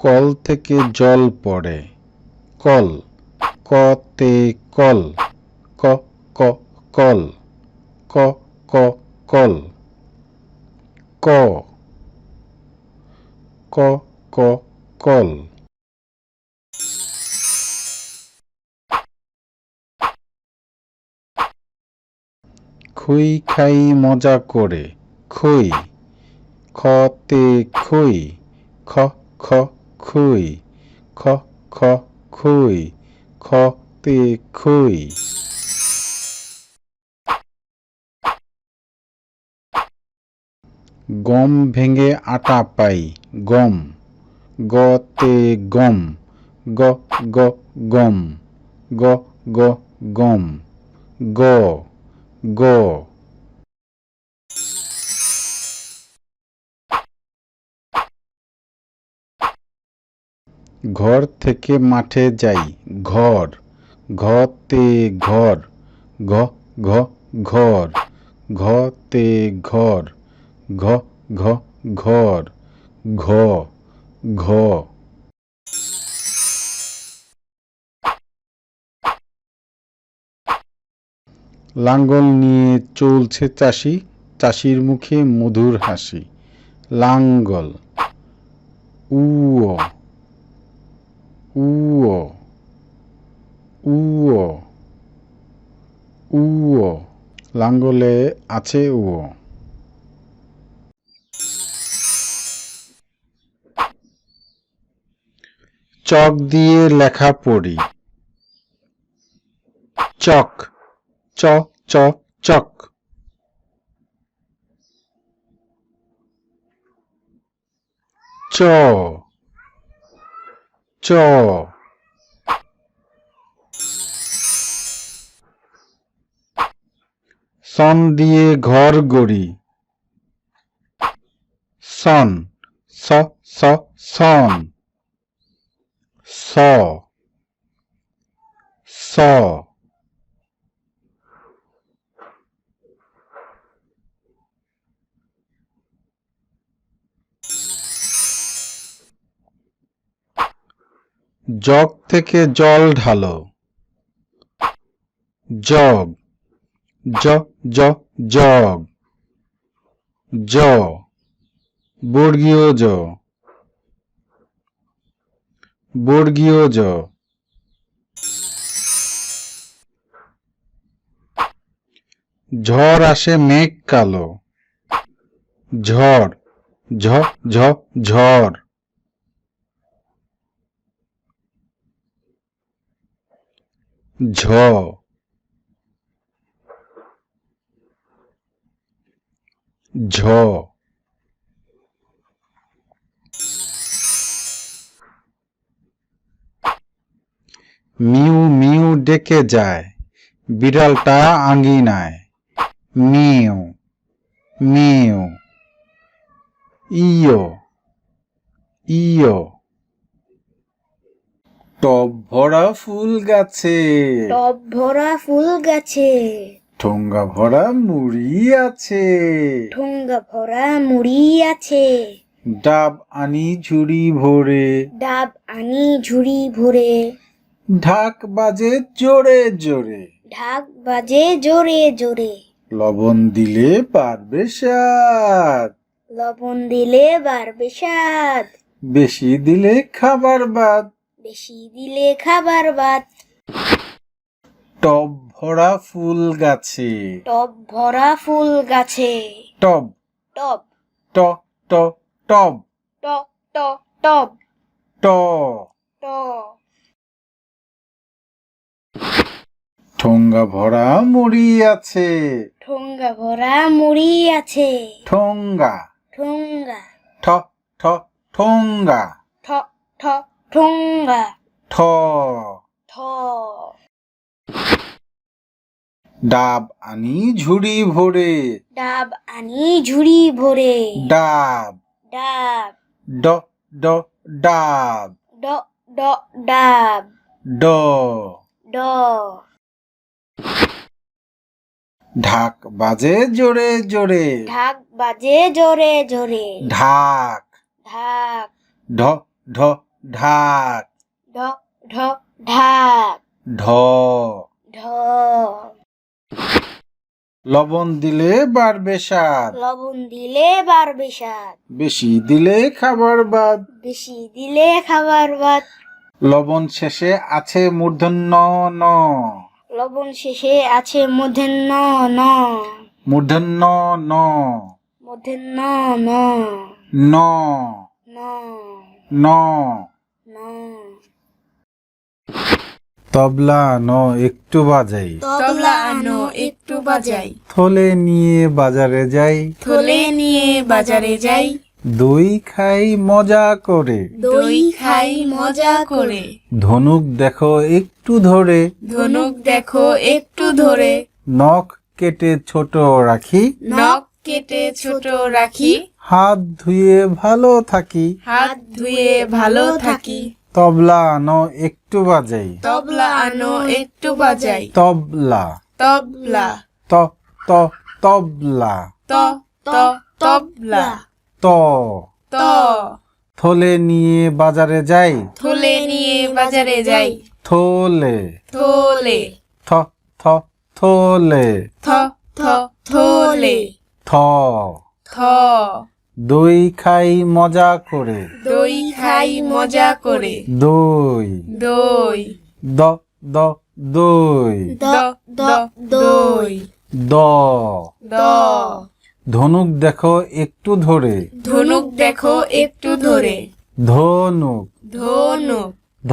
Call থেকে জল পড়ে। কল কতে কল, ক ক, কল, ক ক, কল। ক ক ক, কল। খুই খাই মজা করে, খুই। খতে খুই, খ খ খুই, খ খ, খুই খতে খুই। গম ভেঙে আটা পাই, গম। গতে গম। গ গ, গম। গ গ, গম। গ গ। ঘর থেকে মাঠে যাই, ঘর, ঘতে ঘর, ঘ ঘ, ঘর, ঘতে ঘর, ঘ ঘ, ঘর, ঘ ঘ। লাঙ্গল নিয়ে চলছে চাষি, চাষির মুখে মধুর হাসি। লাঙ্গল, উও। উও উও উও লাঙ্গলে আছে উও চক দিয়ে লেখা পড়ি চক চ চ চক চ চ সন দিয়ে ঘর গড়ি সন স স সন স স জগ থেকে জল ঢালো। জগ, জ জ, জগ, জ, বর্গীয় জ বর্গীয় জ। ঝড় আসে মেঘ কালো। ঝড়, ঝ ঝ, ঝড়। ঝ। ঝ। মিউ মিউ ডেকে যায় বিড়ালটা আঙ্গিনায় মিউ মিউ ইয়ো ইয়ো। টব ভরা ফুল গাছে। টব ভরা ফুল গাছে। ঠোঙ্গা ভরা মুড়ি আছে। ঠোঙ্গা ভরা মুড়ি আছে। ডাব আনি ঝুড়ি ভরে। ডাব আনি ঝুড়ি ভরে। ঢাক বাজে জোরে জোরে। ঢাক বাজে জোরে জোরে। লবণ দিলে পারবে স্বাদ। লবণ দিলে বাড়বে স্বাদ। বেশি দিলে খাবার বাদ। বেশি দিলে খাবার বাদ। টব ভরা ফুল গাছে। টব ভরা ফুল গাছে। টব। টব। ট ট টব। ট ট টব। ট। ট। ঠোঙ্গা ভরা মুড়ি আছে। ঠোঙ্গা ভরা মুড়ি আছে। ঠোঙ্গা। ঠোঙ্গা। ঠ ঠ ঠোঙ্গা। ঠ ঠ। ঠোঙ্গা ঠ। ঠ। ডাব আনি ঝুড়ি ভরে। ডাব আনি ঝুড়ি ভরে। ডাব। ডাব। ড ড ডাব। ড ড ডাব। ড। ড। ঢাক বাজে জোরে জোরে। ঢাক বাজে জোরে জোরে। ঢাক। ঢাক। ঢ ঢ ঢাক। ঢ ঢ ঢাক। ঢ। ঢ। লবণ দিলে বাড়বে স্বাদ। লবণ দিলে বাড়বে স্বাদ। বেশি দিলে খাবার বাদ। বেশি দিলে খাবার বাদ। লবণ শেষে আছে মূর্ধন্য ন। লবণ শেষে আছে মধ্যাহ্ন ন। মূর্ধন্য ন। ন। ন। ন। ন। তবলা ন একটু বাজাই। তবলা আনো একটু বাজাই। থলে নিয়ে বাজারে যাই। থলে নিয়ে বাজারে যাই। দই খাই মজা করে। দই খাই মজা করে। ধনুক দেখো একটু ধরে। ধনুক দেখো একটু ধরে। নখ কেটে ছোট রাখি। নখ কেটে ছোট রাখি। হাত ধুয়ে ভালো থাকি। হাত ধুয়ে ভালো থাকি। তবলা আনো একটু বাজাই। তবলা আনো একটু বাজাই। তবলা। তবলা। ত ত তবলা। ত ত তবলা। ত। ত। থলে নিয়ে বাজারে যাই। থলে নিয়ে বাজারে যাই। থলে। থলে। থ থ থলে। থ থ থলে। থ। থ। দই খাই মজা করে। দই খাই মজা করে। দই। দই। দ দ দই। দ দ দই। দ। দ। ধনুক দেখো একটু ধরে। ধনুক দেখো একটু ধরে। ধনুক। ধনুক। ধ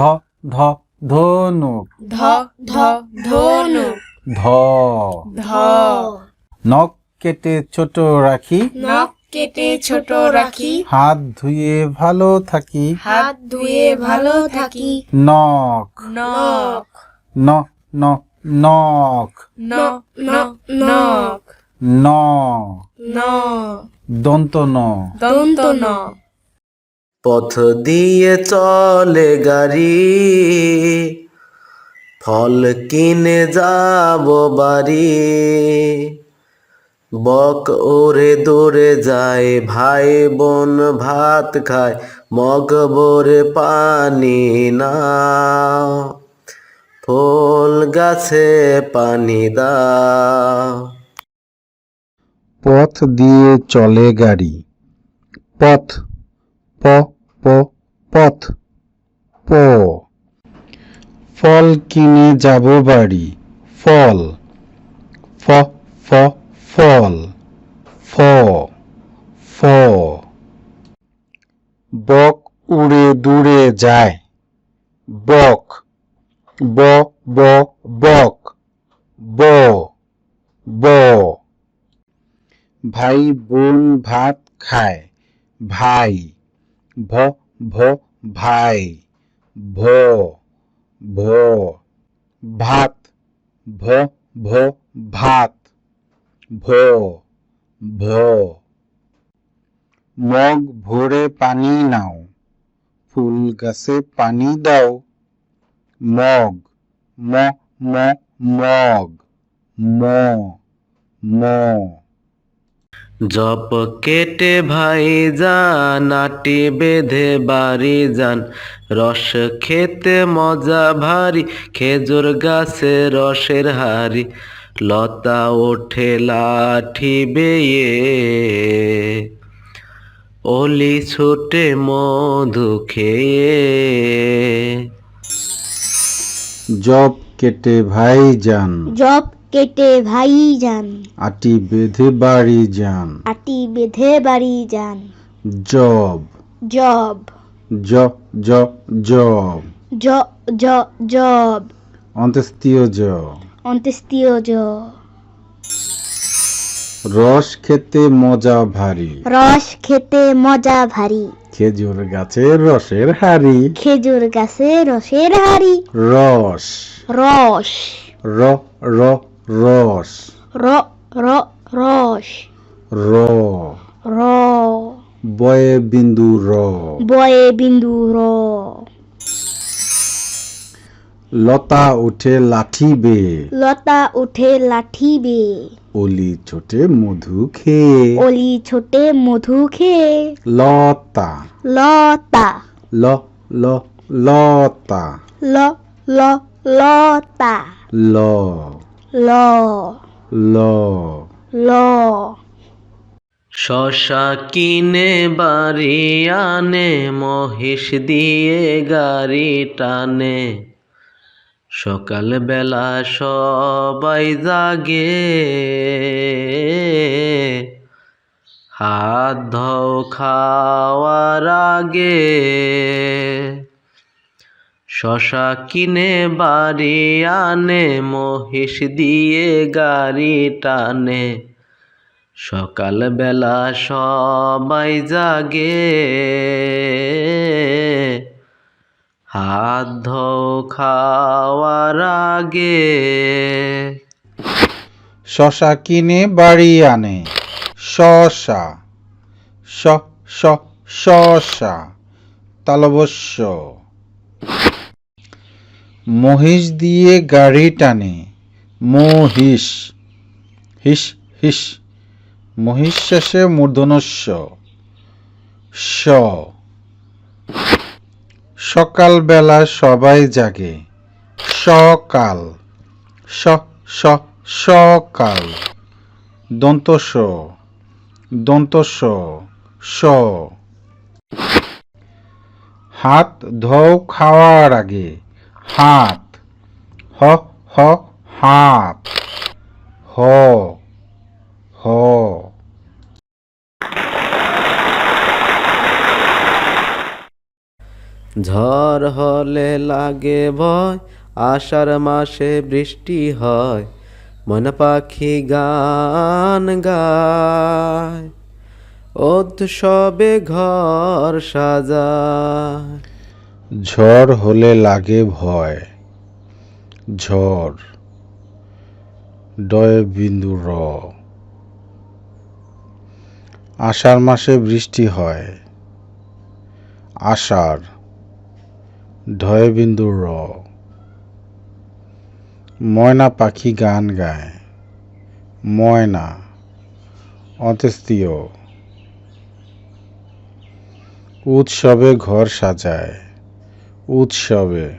ধ ধনুক। ধ ধ ধনুক। ধ। ধ। নখ কেটে ছোট রাখি। নখ কেটে ছোট রাখি। হাত ধুয়ে ভালো থাকি। হাত ধুয়ে ভালো থাকি। নখ। নখ। ন ন নখ। ন ন নখ। ন। ন। দন্ত ন। দন্ত ন। পথ দিয়ে চলে গাড়ি। ফল কিনে যাব বাড়ি। বক ওরে দৌড়ে যায়, ভাই বোন ভাত খায় মগ ভরে পানি না ফুল গাছে পানি দাও। পথ দিয়ে চলে গাড়ি। পথ, প প, পথ, প। ফল কিনে যাব বাড়ি। ফল, ফ ফ ফল, ফ ফ। বক উড়ে দূরে যায়, বক, ব ব, বক, ব ব। ভাই বোন ভাত খায়, ভাই, ভ ভ, ভাই, ভ ভ। ভাত, ভ ভ, ভাত। ভ ভ। মগ ভরে পানি নাও, ফুল গাছে পানি দাও। মগ, ম ম, মগ, ম ম। জপ কেটে ভাই যান আটি বেঁধে বাড়ি যান। রস খেতে মজা ভারী, খেজুর গাছে রসের হাড়ি। লতা ওঠে লাঠি বেয়ে অলি ছুটে মধু খেয়ে। জব কেটে ভাই যান জব কেটে ভাই যান। আটি বেঁধে বাড়ি যান আটি বেঁধে বাড়ি যান। জব। জব। জ জ জব। জ জ জব। অন্ত্যেষ্টিয় জ। অন্ত্যেষ্টিয় জ রস খেতে মজা ভারী। রস খেতে মজা ভারী। খেজুর গাছের রসের হাড়ি। খেজুর গাছে রসের হাড়ি। রস। রস। র র রস। র র রস। র। র। বয়ে বিন্দু র। বয়ে বিন্দু র। লতা উঠে লাঠি বে লতা উঠে লাঠি বে অলি ছোটে মধু খেয়ে। অলি ছোটে মধু খেয়ে। লতা। লতা। ল ল লতা। ল ল লতা। ল। ল। ল। ল। শশা কিনে বাড়ি আনে মহিষ দিয়ে গাড়ি টানে। সকাল বেলা সবাই জাগে। হাত ধো খাওয়ার আগে। শশা কিনে বাড়ি আনে, মহিষ দিয়ে গাড়ি টানে। সকালবেলা সবাই জাগে। হাত ধো খাওয়ার আগে শশা কিনে বাড়ি আনে। শশা, শ শ, শশা, তালবস্য। মহিষ দিয়ে গাড়ি টানে। মহিষ হিস হিস মহিষ শেষে মূর্ধনস্য স সকালবেলা সবাই জাগে। সকাল। স স, সকাল। দন্ত স দন্ত স। স হাত ধৌ খাওয়ার আগে। হাত। হ হ, হাত। হ হ। ঝড় হলে লাগে ভয়, আষাঢ় মাসে বৃষ্টি হয় মন পাখি গান গায়, উৎসবে ঘর সাজায়। ঝড় হলে লাগে ভয়, ঝড়, ডয় বিন্দু র। আষাঢ় মাসে বৃষ্টি হয়, আষাঢ় বিন্দু র ময়না পাখি গান গায়। ময়না অন্ত্যেস্তীয় উৎসবে ঘর সাজায়। উৎসবে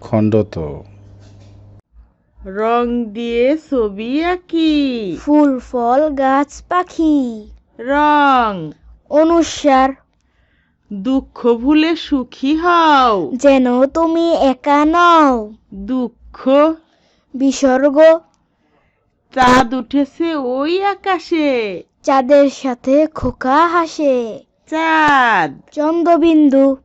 খণ্ডত। রং দিয়ে ছবি আঁকি। ফুল ফল গাছ পাখি। রং অনুসার দুঃখ ভুলে সুখী হও। যেন তুমি একা নও। দুঃখ বিসর্গ চাঁদ উঠেছে ওই আকাশে। চাঁদের সাথে খোকা হাসে। চাঁদ চন্দ্রবিন্দু